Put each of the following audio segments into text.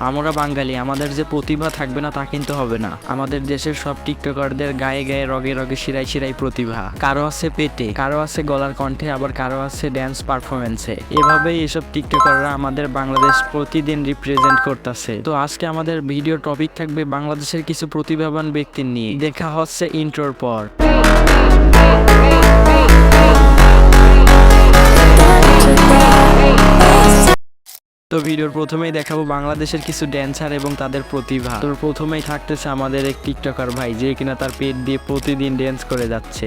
আমরা বাঙালি, আমাদের যে প্রতিভা থাকবে না তা কিন্তু হবে না। আমাদের দেশের সব টিকটকারদের গায়ে গায়ে, রগে রগে শিরাই শিরাই প্রতিভা। কারও আছে পেটে, কারও আছে গলার কণ্ঠে, আবার কারও আছে ড্যান্স পারফরমেন্সে এভাবেই এসব টিকটকাররা আমাদের বাংলাদেশ প্রতিদিন রিপ্রেজেন্ট করতেছে। তো আজকে আমাদের ভিডিও টপিক থাকবে বাংলাদেশের কিছু প্রতিভাবান ব্যক্তির নিয়ে। দেখা হচ্ছে ইন্ট্রোর পর। তো ভিডিওর প্রথমেই দেখাবো বাংলাদেশের কিছু ড্যান্সার এবং তাদের প্রতিভা। তো প্রথমেই থাকতেছে আমাদের এক টিকটকার ভাই, যে কিনা তার পেট দিয়ে প্রতিদিন ড্যান্স করে যাচ্ছে।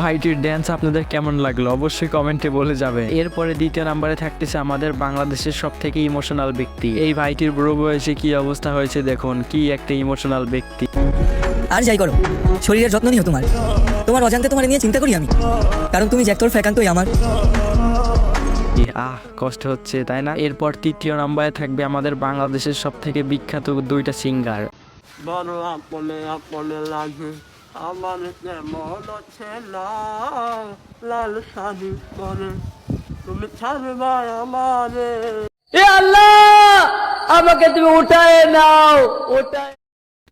ভাইটির ড্যান্স আপনাদের কেমন লাগল? অবশ্যই কমেন্টে বলে যাবে। এরপরে দ্বিতীয় নাম্বারে থাকতেছে আমাদের বাংলাদেশের সব থেকে ইমোশনাল ব্যক্তি। এই ভাইটির বুড়ো বয়সে কি অবস্থা হয়েছে দেখুন কি একটা ইমোশনাল ব্যক্তি। আর যাই করো শরীরের যত্ন নিও তোমার। তোমার অজান্তে তোমার নিয়ে চিন্তা করি আমি। কারণ তুমি তোর ফ্যাকান্তই আমার। আহ কষ্ট হচ্ছে তাই না? এরপর তৃতীয় নাম্বারে থাকবে আমাদের বাংলাদেশের সব থেকে বিখ্যাত দুইটা সিঙ্গার আমার কেমন না লাল শাড়ি পরে তুমি ছাড়বা আমারে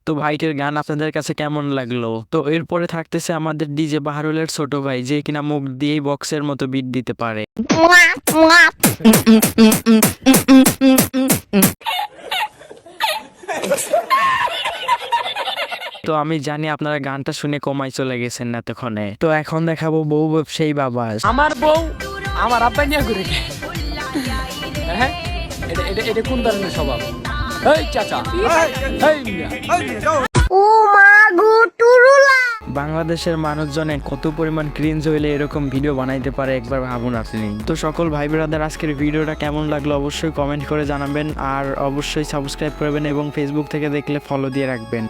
তো ভাইটের গান আপনাদের কাছে কেমন লাগল তো এরপরে থাকতেছে আমাদের ডিজে বাহারুলের ছোট ভাই যে কিনা মুখ দিয়েই বক্সের মতো বিট দিতে পারে তো আমি জানি আপনারা গানটা শুনে কমাই চলে গেছেন না এতক্ষণে। তো এখন দেখাবো বউ ব্যবসায়ী বাবা। আমার বউ আমার আব্বা নিয়ে ঘুরে হ্যাঁ? এটা এটা এটা কোন ধরনের স্বভাব? এই চাচা। এই মিয়া। বাংলাদেশের মানুষজনে কত পরিমাণ ক্রিঞ্জ হইলে এরকম ভিডিও বানাইতে পারে একবার ভাবুন আপনি। তো সকল ভাই ব্রাদার আজকের ভিডিওটা কেমন লাগল অবশ্যই কমেন্ট করে জানাবেন আর অবশ্যই সাবস্ক্রাইব করবেন এবং ফেসবুক থেকে দেখলে ফলো দিয়ে রাখবেন।